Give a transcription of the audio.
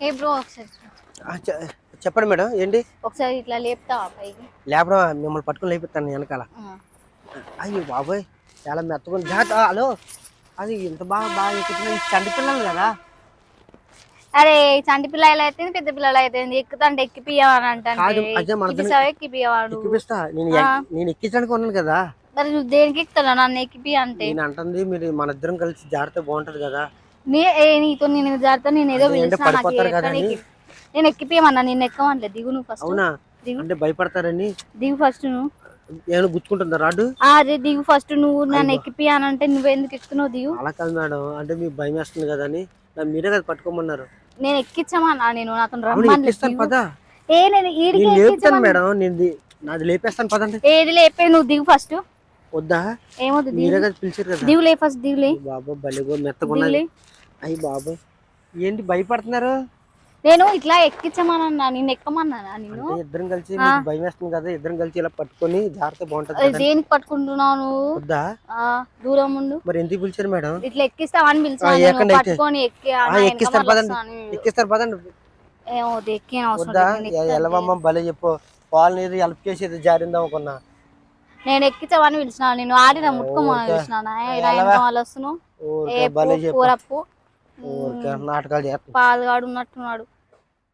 ఏ bro ఒకసారి చెప్పండి madam ఏంటి? ఒకసారి ఇట్లా లేపుతావా పైకి. లేపడం మిమ్మల్ని పట్టుకుని లేపిస్తాను వెనకాల. అయ్యో బాబోయ్ చాలా మెత్తగా జాత హలో. అది ఇంత బాగా బాగా ఎక్కుతున్నా ఈ చంటి పిల్లలు కదా. అరే చంటి పిల్లలు అయితే పెద్ద పిల్లలు అయితే ఎక్కుతాంటే ఎక్కిపియమని అంటే ఎక్కిపియవాడు నేను ఎక్- నేను ఎక్కించడానికి ఉన్నాను కదా. మరి నువ్వు దేనికి ఎక్కుతావు నన్ను ఎక్కిపి అంటే. నేను అంటుంది మీరు మన ఇద్దరం కలిసి జాగ్రత్త బాగుంటది కదా. నీ ఏ నీతో నేను జాగ్రత్త నేను ఏదో పిలిచినా నాకు. నేను ఎక్కిపియమన్నా నిన్ను ఎక్కమంటే దిగు నువ్వు ఫస్ట్ అవునా? దిగు. అంటే భయపడతారని? దిగు ఫస్ట్ నువ్వు. ఏమైనా గుచ్చుకుంటుందా రాడు? అదే దిగు ఫస్ట్ నువ్వు నన్ను ఎక్కిపి అని అంటే నువ్వెందుకు ఎక్కుతున్నావు దిగు. అలా కాదు మేడం అంటే మీకు భయం వేస్తుంది కదా అని. మీరే కదా పట్టుకోమన్నారు. నేను ఎక్కించమన్నా నేను అవును రమ్మని పదా. ఏ నేను ఈడికి లేపుతాను మేడం నేను నాది లేపేస్తాను పదండి. ఏది లేపే నువ్వు దిగు ఫస్ట్ వద్దా? ఏమొద్దు దిగు. మీరే కదా పిలిచారు కదా. దిగులే ఫస్ట్ దిగులే బాబా బలిగో మెత్తకున్నది దిగులే అయ్యి బాబాయ్. ఏంటి భయపడుతున్నారు? నేను ఇట్లా ఎక్కించమన్నా నేను ఎక్కమన్నానా నేను అంటే ఇద్దరం కలిసి మీకు భయం వేస్తుంది కదా ఇద్దరం కలిసి ఇలా పట్టుకొని జాగ్రత్త బాగుంటది కదా. దేనికి వద్దా? ఆ, దూరం ఉండు. మరి ఎందుకు పిలిచారు మేడం? ఇట్లా ఎక్కిస్తావని పిలిచా ఆ, నేను. ఎక్కండి అయితే. పట్టుకొని ఎక్కి ఆ, ఆ, నా ఎక్కిస్తారు వెనక పదండి. మళ్ళీ వస్తాను. ఎక్కిస్తారు పదండి. ఏమో వద్దు, ఎక్కేం అవసరం వద్దా? లేదు, నేను ఎక్కుతాను. ఎలవమ్మ భలే చెప్పు. పాలు నీరు హెల్ప్ చేసేది జారిందా అనుకున్నా. నేను ఎక్కించమని పిలిచిన నేను ఆడిన ముట్టుకోమని ఊరికే. పిలిచిన వాళ్ళు వస్తున్నావు? ఊరికే ఏ భలే చెప్పు. కూరప్పు ఊరికే నాటకాలు పాలుగాడు ఉన్నట్టున్నాడు.